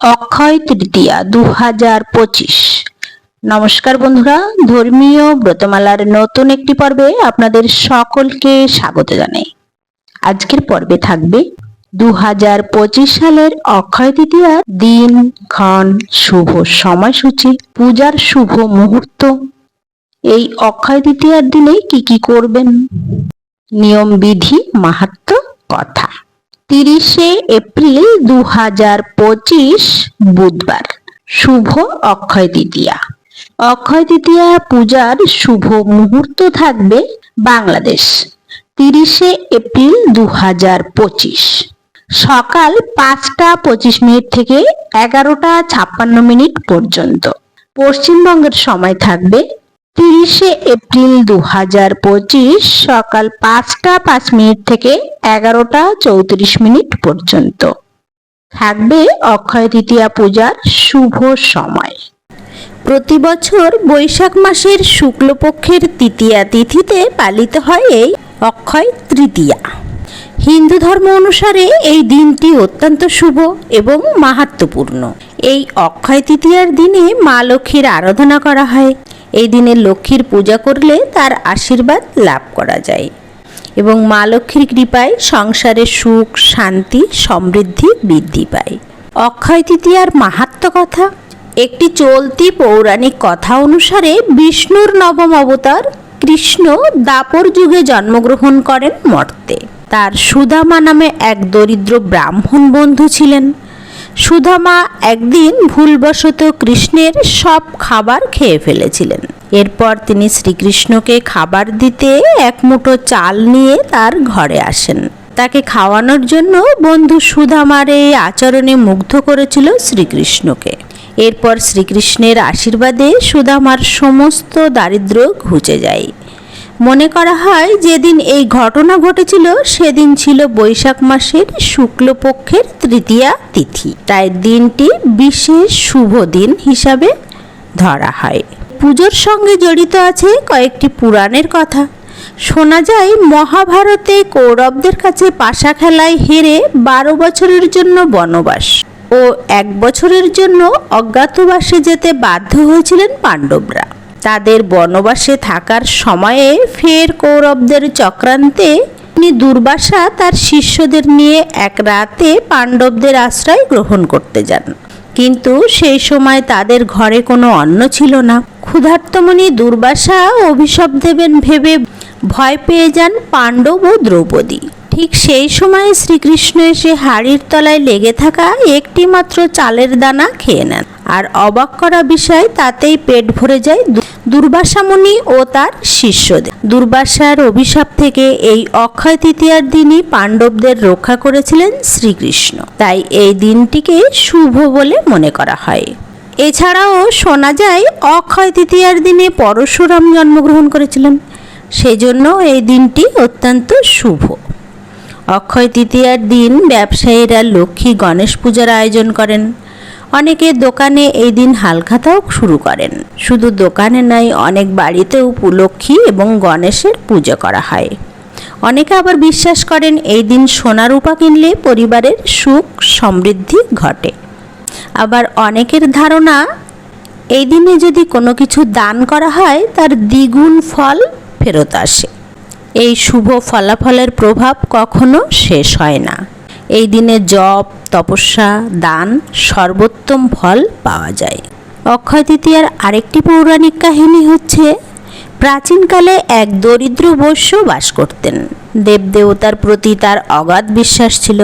অক্ষয় তৃতীয়া দু হাজার পঁচিশ। নমস্কার বন্ধুরা, ধর্মীয় ব্রতমালার নতুন একটি পর্বে আপনাদের সকলকে স্বাগত জানাই। আজকের পর্বে থাকবে দু হাজার পঁচিশ সালের অক্ষয় তৃতীয়ার দিন, ক্ষণ, শুভ সময়সূচি, পূজার শুভ মুহূর্ত। এই অক্ষয় তৃতীয়ার দিনে কি কি করবেন? নিয়ম বিধি মাহাত্ম কথা। তিরিশে এপ্রিল দু হাজার পঁচিশ বুধবার। শুভ অক্ষয় তৃতীয়া। অক্ষয় তৃতীয়া পূজার শুভ মুহূর্ত থাকবে বাংলাদেশ, তিরিশে এপ্রিল দু হাজার পঁচিশ। সকাল পাঁচটা পঁচিশ মিনিট থেকে এগারোটা ছাপ্পান্ন মিনিট পর্যন্ত। পশ্চিমবঙ্গের সময় থাকবে তিরিশে এপ্রিল দু হাজার পঁচিশ সকাল পাঁচটা পাঁচ মিনিট থেকে এগারোটা চৌত্রিশ মিনিট পর্যন্ত। থাকবে অক্ষয় তৃতীয়া পূজার শুভ সময়। প্রতি বছর বৈশাখ মাসের শুক্লপক্ষের তৃতীয়া তিথিতে পালিত হয় এই অক্ষয় তৃতীয়া। হিন্দু ধর্ম অনুসারে এই দিনটি অত্যন্ত শুভ এবং মাহাত্মপূর্ণ। এই অক্ষয় তৃতীয়ার দিনে মা লক্ষ্মীর আরাধনা করা হয়। এই দিনে লক্ষ্মীর পূজা করলে তার আশীর্বাদ লাভ করা যায় এবং মা লক্ষ্মীর কৃপায় সংসারে সুখ, শান্তি, সমৃদ্ধি বৃদ্ধি পায়। অক্ষয় তৃতীয়ার মাহাত্ম কথা, একটি চলতি পৌরাণিক কথা অনুসারে বিষ্ণুর নবম অবতার কৃষ্ণ দাপর যুগে জন্মগ্রহণ করেন মর্তে। তার সুদামা নামে এক দরিদ্র ব্রাহ্মণ বন্ধু ছিলেন। সুদামা একদিন ভুলবশত কৃষ্ণের সব খাবার খেয়ে ফেলেছিলেন। এরপর তিনি শ্রীকৃষ্ণকে খাবার দিতে এক মুঠো চাল নিয়ে তার ঘরে আসেন। তাকে খাওয়ানোর জন্য বন্ধু সুধামার এই আচরণে মুগ্ধ করেছিল শ্রীকৃষ্ণকে। এরপর শ্রীকৃষ্ণের আশীর্বাদে সুধামার সমস্ত দারিদ্র্য ঘুচে যায়। মনে করা হয় যেদিন এই ঘটনা ঘটেছিল, সেদিন ছিল বৈশাখ মাসের শুক্লপক্ষের তৃতীয়া তিথি। তাই দিনটি বিশেষ শুভ দিন হিসাবে ধরা হয়। পুজোর সঙ্গে জড়িত আছে কয়েকটি পুরাণের কথা। শোনা যায়, মহাভারতে কৌরবদের কাছে পাশা খেলায় হেরে বারো বছরের জন্য বনবাস ও এক বছরের জন্য অজ্ঞাতবাসে যেতে বাধ্য হয়েছিলেন পাণ্ডবরা। তাদের বনবাসে থাকার সময়ে ফের কৌরবদের চক্রান্তে তিনি দুর্বাসা তার শিষ্যদের নিয়ে এক রাতে পাণ্ডবদের আশ্রয় গ্রহণ করতে যান। কিন্তু সেই সময় তাদের ঘরে কোনো অন্ন ছিল না। ক্ষুধার্তমণি দুর্বাসা অভিশাপ দেবেন ভেবে ভয় পেয়ে যান পাণ্ডব ও দ্রৌপদী। ঠিক সেই সময় শ্রীকৃষ্ণ এসে হাড়ির তলায় লেগে থাকা একটি মাত্র চালের দানা খেয়ে নেন। আর অবাক করা বিষয় তাতেই পেট ভরে যায় দুর্বাসামণি ও তার শিষ্যদের। দুর্বাসার অভিশাপ থেকে এই অক্ষয় তৃতীয়ার দিনই পাণ্ডবদের রক্ষা করেছিলেন শ্রীকৃষ্ণ। তাই এই দিনটিকে শুভ বলে মনে করা হয়। এছাড়াও শোনা যায়, অক্ষয় তৃতীয়ার দিনে পরশুরাম জন্মগ্রহণ করেছিলেন। সেজন্য এই দিনটি অত্যন্ত শুভ। অক্ষয় তৃতীয়ার দিন ব্যবসায়ীরা লক্ষ্মী গণেশ পূজার আয়োজন করেন। অনেকে দোকানে এই দিন হালখাতাও শুরু করেন। শুধু দোকানে নয় অনেক বাড়িতেও লক্ষ্মী এবং গণেশের পূজা করা হয়। অনেকে আবার বিশ্বাস করেন এই দিন সোনা রূপা কিনলে পরিবারের সুখ সমৃদ্ধি ঘটে। আবার অনেকের ধারণা, এই দিনে যদি কোনো কিছু দান করা হয়, তার দ্বিগুণ ফল ফেরত আসে। এই শুভ ফলাফলের প্রভাব কখনো শেষ হয় না। এই দিনে জপ, তপস্যা, দান সর্বোত্তম ফল পাওয়া যায়। অক্ষয় তৃতীয়ার আরেকটি পৌরাণিক কাহিনী হচ্ছে, প্রাচীনকালে এক দরিদ্র বৈশ্য বাস করতেন। দেবদেবতার প্রতি তার অগাধ বিশ্বাস ছিল।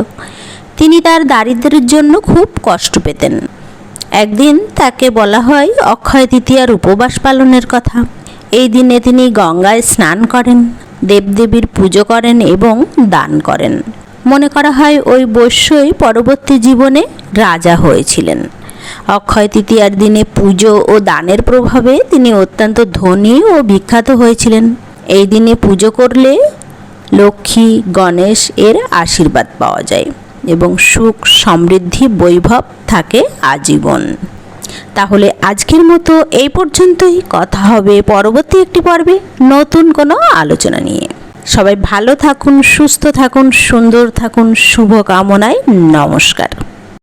তিনি তার দারিদ্র্যের জন্য খুব কষ্ট পেতেন। একদিন তাকে বলা হয় অক্ষয় তৃতীয়ার উপবাস পালনের কথা। এই দিনে তিনি গঙ্গায় স্নান করেন, দেবদেবীর পুজো করেন এবং দান করেন। মনে করা হয় ওই বৈশ্যই পরবর্তী জীবনে রাজা হয়েছিলেন। অক্ষয় তৃতীয়ার দিনে পুজো ও দানের প্রভাবে তিনি অত্যন্ত ধনী ও বিখ্যাত হয়েছিলেন। এই দিনে পুজো করলে লক্ষ্মী, গণেশ এর আশীর্বাদ পাওয়া যায় এবং সুখ, সমৃদ্ধি, বৈভব থাকে আজীবন। তাহলে আজকের মতো এই পর্যন্তই। কথা হবে পরবর্তী একটি পর্বে নতুন কোনো আলোচনা নিয়ে। সবাই ভালো থাকুন, সুস্থ থাকুন, সুন্দর থাকুন শুভ কামনায় নমস্কার।